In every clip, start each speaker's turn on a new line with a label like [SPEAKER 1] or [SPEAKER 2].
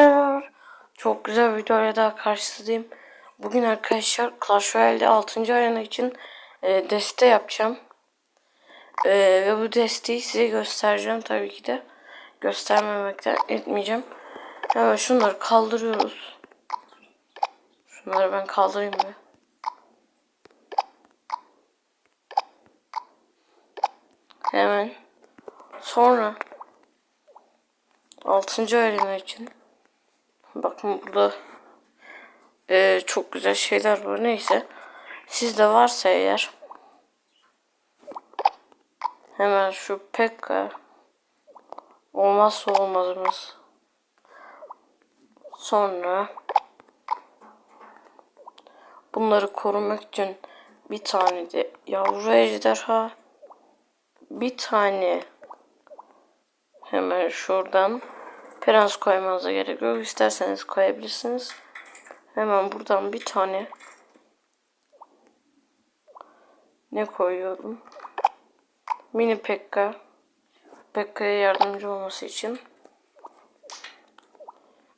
[SPEAKER 1] Merhabalar. Çok güzel bir videoyla daha karşınızdayım. Bugün arkadaşlar Clash Royale'de 6. arena için e, deste yapacağım. E, ve bu desteği size göstereceğim tabii ki de. Göstermemekten etmeyeceğim. Hemen şunları kaldırıyoruz. Şunları ben kaldırayım bir. Hemen. Sonra 6. arena için Bakın burada e, çok güzel şeyler var. Neyse. Sizde varsa eğer hemen şu Pekka olmazsa olmazımız. Sonra bunları korumak için bir tane de yavru ejderha bir tane hemen şuradan Prens koymanıza gerek yok. İsterseniz koyabilirsiniz. Hemen buradan bir tane ne koyuyorum? Mini Pekka. Pekka'ya yardımcı olması için.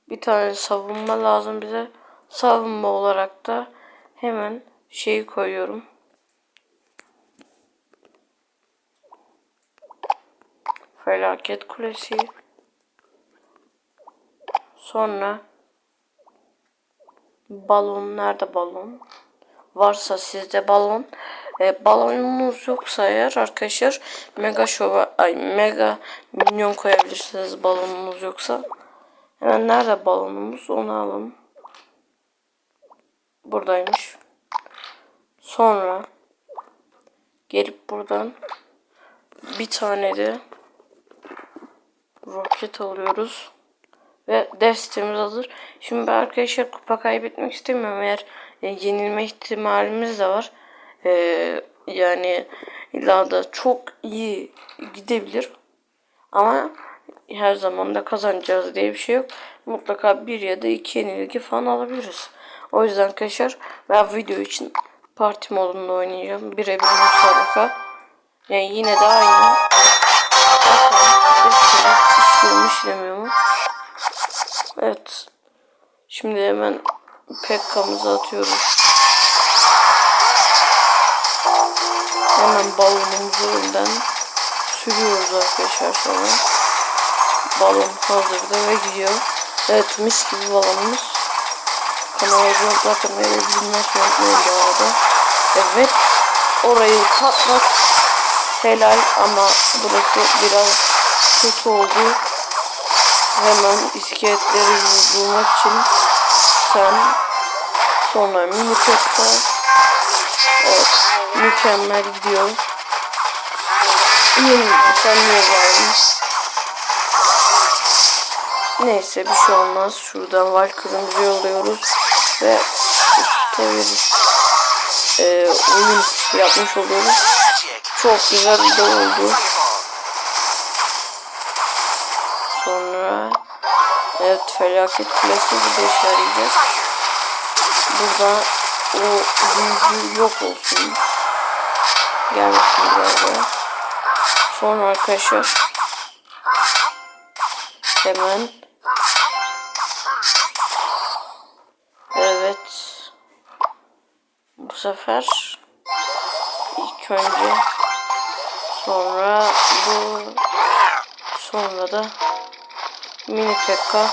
[SPEAKER 1] Bir tane savunma lazım bize. Savunma olarak da hemen şeyi koyuyorum. Felaket kulesi. Sonra balon nerede balon? Varsa sizde balon. E, balonunuz yoksa eğer arkadaşlar mega şova ay mega minyon koyabilirsiniz balonunuz yoksa. Hemen nerede balonumuz onu alalım. Buradaymış. Sonra gelip buradan bir tane de roket alıyoruz. Ve destemiz hazır. Şimdi ben arkadaşlar kupa kaybetmek istemiyorum. Eğer e, yenilme ihtimalimiz de var. E, yani illa da çok iyi gidebilir. Ama her zaman da kazanacağız diye bir şey yok. Mutlaka bir ya da iki yenilgi falan alabiliriz. O yüzden arkadaşlar ben video için parti modunda oynayacağım. Birebir müsabaka. Yani yine de aynı. Evet. Şimdi hemen Pekka'mızı atıyoruz. Hemen balonumuzu önden sürüyoruz arkadaşlar sonra. Balon hazırda ve gidiyor. Evet mis gibi balonumuz. Kanala abone olmayı ve unutmayın bu arada. Evet. Orayı patlat. Helal ama burası biraz kötü oldu hemen iskeletleri bulmak için sen sonra mini pekka evet mükemmel gidiyor. Sen niye vardın neyse bir şey olmaz. Şuradan Valkyrie'mizi yolluyoruz ve bir e, oyun yapmış oluyoruz. Çok güzel bir de oldu evet felaket kulesi işe yarayacak. Burada o büyücü yok olsun. Gelmesin buraya. Sonra arkadaşlar hemen evet bu sefer ilk önce sonra bu sonra da Mini Pekka.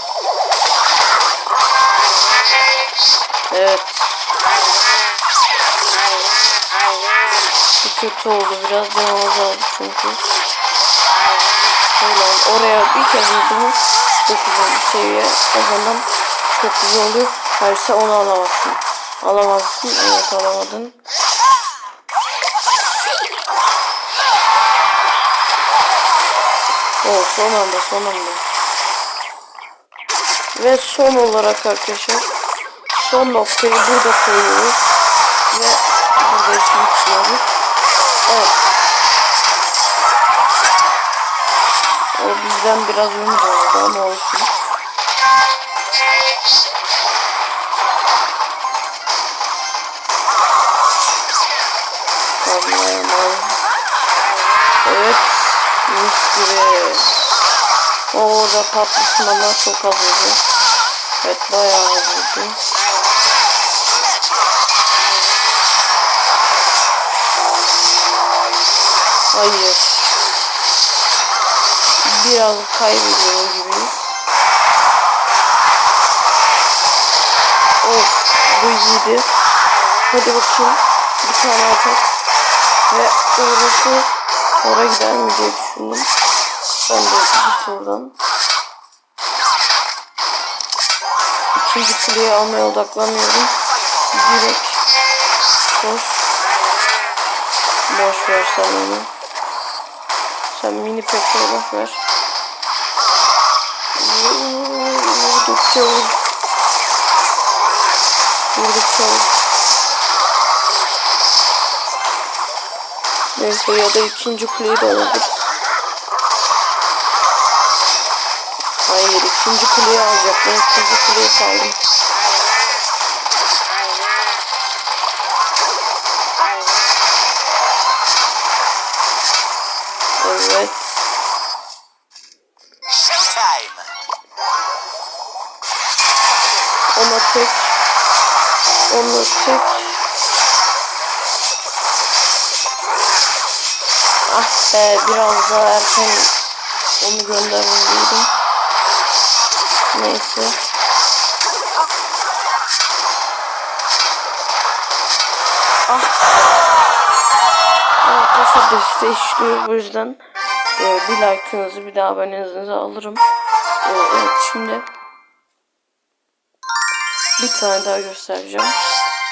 [SPEAKER 1] Evet. Bu kötü oldu. Biraz canımız aldı çünkü. Öyle oraya bir kez vurdum. 9. seviye. O zaman çok güzel oluyor. Hayırsa onu alamazsın. Alamazsın. Evet alamadın. O son anda son anda. Ve son olarak arkadaşlar son noktayı burada koyuyoruz. Ve burada işini bitiriyoruz. Evet. O bizden biraz ünlü oldu ama olsun. Anlayamaz. Evet. Mis gibi. O orada patlasın ama çok az oldu. Evet bayağı hızlıydı. Hayır. Biraz kaybediyor gibiyiz. Of bu iyiydi. Hadi bakayım. Bir tane atak. Ve orası oraya gider mi diye düşündüm. De git oradan. İkinci kuleyi almaya odaklanıyorum. Direkt koş. Boş ver sen onu. Sen mini boş ver. Vurdukça vur. Vurdukça vur. Neyse ya da ikinci kuleyi de alabiliriz. Hayır ikinci kuleyi alacak. Ben ikinci kuleyi saldım. Evet. Ona tek. Ona tek. Ah be biraz daha erken onu göndermeliydim. Neyse. Ah. Arkadaşlar deste işliyor bu yüzden e, bir like'ınızı bir de abonenizi alırım. E, evet şimdi bir tane daha göstereceğim.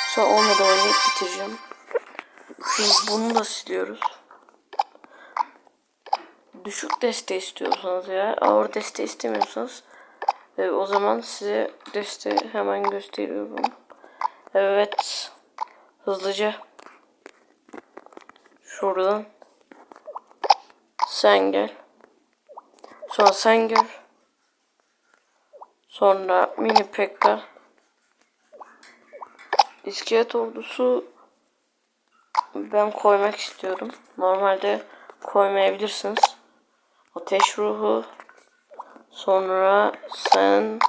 [SPEAKER 1] Sonra onunla da oynayıp bitireceğim. Şimdi bunu da siliyoruz. Düşük deste istiyorsanız ya ağır deste istemiyorsanız e, o zaman size deste hemen gösteriyorum. Evet. Hızlıca. Şuradan. Sen gel. Sonra sen gel. Sonra mini pekka. İskelet ordusu ben koymak istiyorum. Normalde koymayabilirsiniz. Ateş ruhu. Sonra sen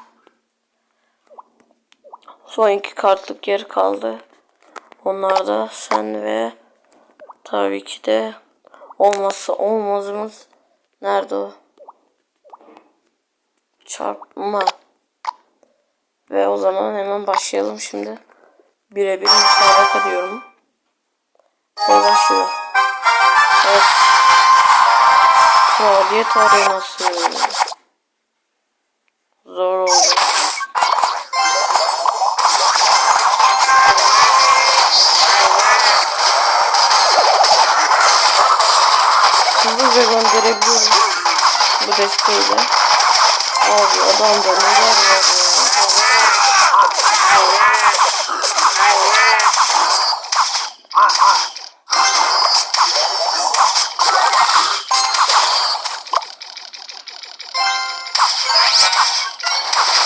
[SPEAKER 1] son iki kartlık yer kaldı. Onlar da sen ve tabii ki de olmazsa olmazımız nerede o? Çarpma. Ve o zaman hemen başlayalım şimdi. Birebir müsabaka diyorum. Ve başlıyor. Evet. Kraliyet arenası. Hızlıca gönderebiliyoruz. Bu desteğiyle. Abi adamda neler var.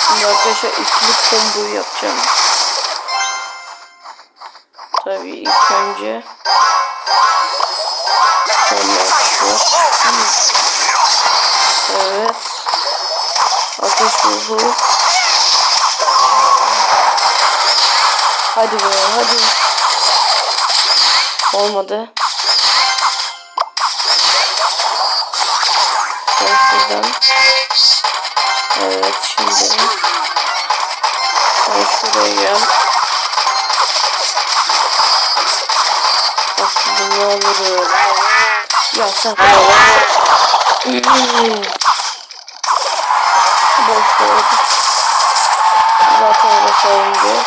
[SPEAKER 1] Şimdi arkadaşlar ikili komboyu yapacağım. Tabii ilk önce Sonra. Evet. Ateş ruhu. Hadi be hadi. Olmadı. Şuradan. Evet şimdi. Sen şuraya gel. Bak bunu alırım. Ya sen. Boş ver. Zaten öyle savundu.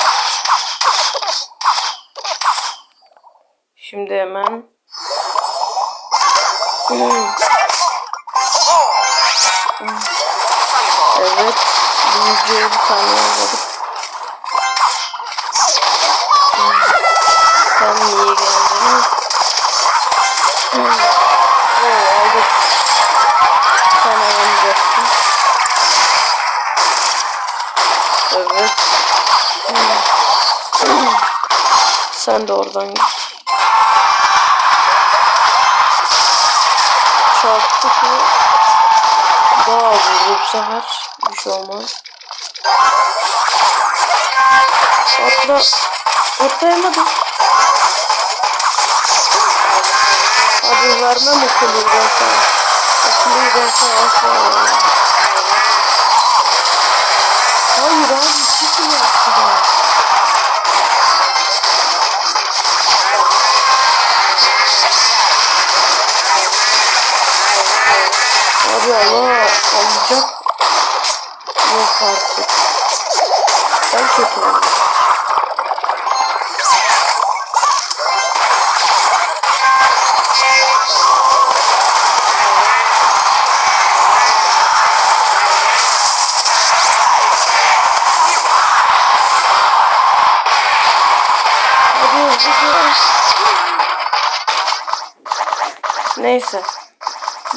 [SPEAKER 1] Şimdi hemen. Evet. Büyücüye bir tane yolladık. Sen niye geldin? Evet. Sen de oradan git. Çarptık mı? Daha vurdu bu sefer. Bir şey olmaz. Da atlayamadım. Abi vermem okulu ben sana. Okulu ben sana asla vermem. Hayır abi. Abi Allah alacak. Yok artık. Ben kötü oldum. Neyse.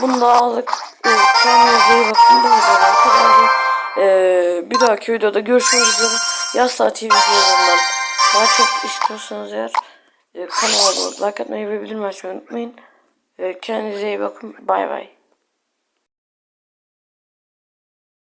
[SPEAKER 1] Bunu da aldık. Ee, Kendinize iyi bakın. Bu videodan kadar. Ee, bir dahaki videoda görüşmek üzere. Yaz saati videolarından daha çok istiyorsanız eğer e, kanala abone like atmayı ve bildirim açmayı unutmayın. Ee, kendinize iyi bakın. Bay bay.